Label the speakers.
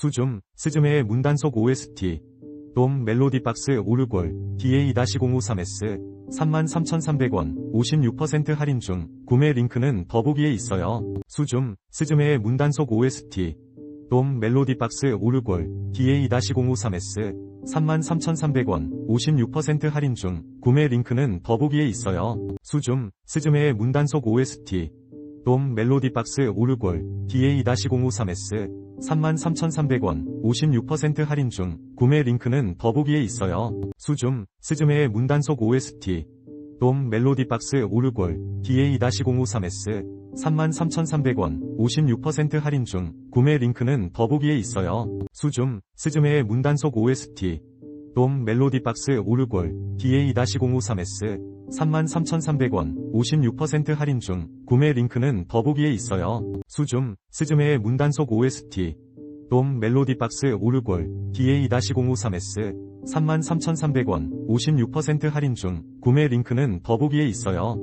Speaker 1: 수줌, 스즈메의 문단속 OST, 돔 멜로디박스 오르골, DA-053S, 33,300원, 56% 할인 중, 구매 링크는 더보기에 있어요. 수줌, 스즈메의 문단속 OST, 돔 멜로디박스 오르골, DA-053S, 33,300원, 56% 할인 중, 구매 링크는 더보기에 있어요. 수줌, 스즈메의 문단속 OST, 돔 멜로디박스 오르골, DA-053S, 33,300원, 56% 할인 중, 구매 링크는 더보기에 있어요. 수줌, 스즈메의 문단속 OST, 돔 멜로디 박스 오르골, DA-053S, 33,300원, 56% 할인 중, 구매 링크는 더보기에 있어요. 수줌, 스즈메의 문단속 OST, 돔 멜로디 박스 오르골, DA-053S, 33,300원, 56% 할인 중, 구매 링크는 더보기에 있어요. 수줌, 스즈메의 문단속 OST, 돔 멜로디 박스 오르골, DA-053S, 33,300원, 56% 할인 중, 구매 링크는 더보기에 있어요.